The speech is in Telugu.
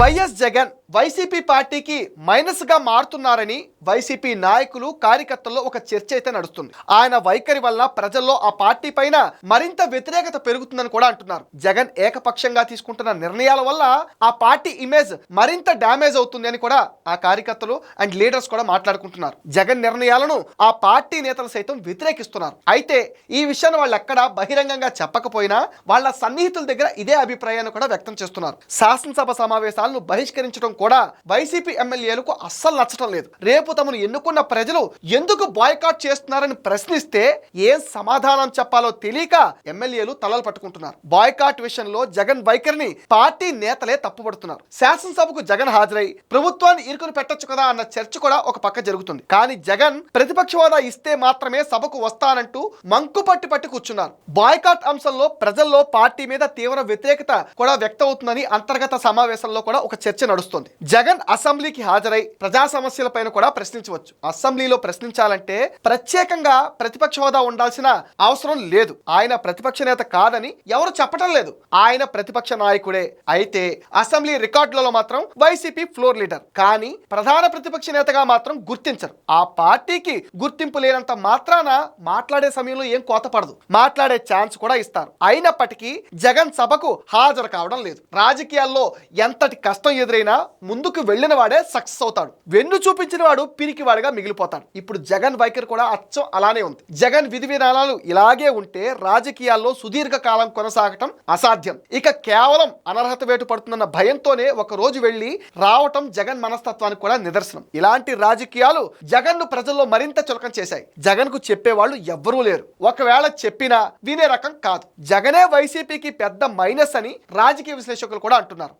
వైఎస్ జగన్ వైసీపీ పార్టీకి మైనస్గా మారుతున్నారని వైసీపీ నాయకులు కార్యకర్తల్లో ఒక చర్చ అయితే నడుస్తుంది. ఆయన వైఖరి వల్ల ప్రజల్లో ఆ పార్టీ పైన మరింత వ్యతిరేకత పెరుగుతుందని కూడా అంటున్నారు. జగన్ ఏకపక్షంగా తీసుకుంటున్న నిర్ణయాల వల్ల ఆ పార్టీ ఇమేజ్ మరింత డ్యామేజ్ అవుతుంది అని కూడా ఆ కార్యకర్తలు అండ్ లీడర్స్ కూడా మాట్లాడుకుంటున్నారు. జగన్ నిర్ణయాలను ఆ పార్టీ నేతలు సైతం వ్యతిరేకిస్తున్నారు. అయితే ఈ విషయాన్ని వాళ్ళు ఎక్కడా బహిరంగంగా చెప్పకపోయినా వాళ్ళ సన్నిహితుల దగ్గర ఇదే అభిప్రాయాన్ని కూడా వ్యక్తం చేస్తున్నారు. శాసనసభ సమావేశాలను బహిష్కరించడం కూడా వైసీపీ ఎమ్మెల్యేలకు అస్సలు నచ్చటం లేదు. రేపు తమను ఎన్నుకున్న ప్రజలు ఎందుకు బాయ్కాట్ చేస్తున్నారని ప్రశ్నిస్తే ఏం సమాధానం చెప్పాలో తెలియక ఎమ్మెల్యేలు తలలు పట్టుకుంటున్నారు. బాయ్కాట్ విషయంలో జగన్ వైఖరిని పార్టీ నేతలే తప్పుపడుతున్నారు శాసనసభకు జగన్ హాజరై ప్రభుత్వాన్ని ఇరుకుని పెట్టొచ్చు కదా అన్న చర్చ కూడా ఒక పక్క జరుగుతుంది. కానీ జగన్ ప్రతిపక్ష హోదా ఇస్తే మాత్రమే సభకు వస్తానంటూ మంకు పట్టి పట్టి కూర్చున్నారు. బాయ్కాట్ అంశంలో ప్రజల్లో పార్టీ మీద తీవ్ర వ్యతిరేకత కూడా వ్యక్తమవుతుందని అంతర్గత సమావేశంలో కూడా ఒక చర్చ నడుస్తుంది. జగన్ అసెంబ్లీకి హాజరై ప్రజా సమస్యలపైన కూడా ప్రశ్నించవచ్చు. అసెంబ్లీలో ప్రశ్నించాలంటే ప్రత్యేకంగా ప్రతిపక్ష హోదా ఉండాల్సిన అవసరం లేదు. ఆయన ప్రతిపక్ష నేత కాదని ఎవరు చెప్పటం లేదు. ఆయన ప్రతిపక్ష నాయకుడే. అయితే అసెంబ్లీ రికార్డులలో మాత్రం వైసీపీ ఫ్లోర్ లీడర్. కానీ ప్రధాన ప్రతిపక్ష నేతగా మాత్రం గుర్తించరు. ఆ పార్టీకి గుర్తింపు లేనంత మాత్రాన మాట్లాడే సమయంలో ఏం కోతపడదు మాట్లాడే ఛాన్స్ కూడా ఇస్తారు. అయినప్పటికీ జగన్ సభకు హాజరు కావడం లేదు. రాజకీయాల్లో ఎంతటి కష్టం ఎదురైనా ముందుకు వెళ్ళిన వాడే సక్సెస్ అవుతాడు. వెన్ను చూపించిన వాడు పిరికి వాడిగా మిగిలిపోతాడు. ఇప్పుడు జగన్ వైఖరి కూడా అచ్చం అలానే ఉంది. జగన్ విధి విధానాలు ఇలాగే ఉంటే రాజకీయాల్లో సుదీర్ఘ కాలం కొనసాగటం అసాధ్యం. ఇక కేవలం అనర్హత వేటు పడుతుందన్న భయంతోనే ఒక రోజు వెళ్ళి రావటం జగన్ మనస్తత్వానికి కూడా నిదర్శనం. ఇలాంటి రాజకీయాలు జగన్ను ప్రజల్లో మరింత చులకం చేశాయి. జగన్కు చెప్పేవాళ్ళు ఎవ్వరూ లేరు. ఒకవేళ చెప్పినా వినే రకం కాదు. జగనే వైసీపీకి పెద్ద మైనస్ అని రాజకీయ విశ్లేషకులు కూడా అంటున్నారు.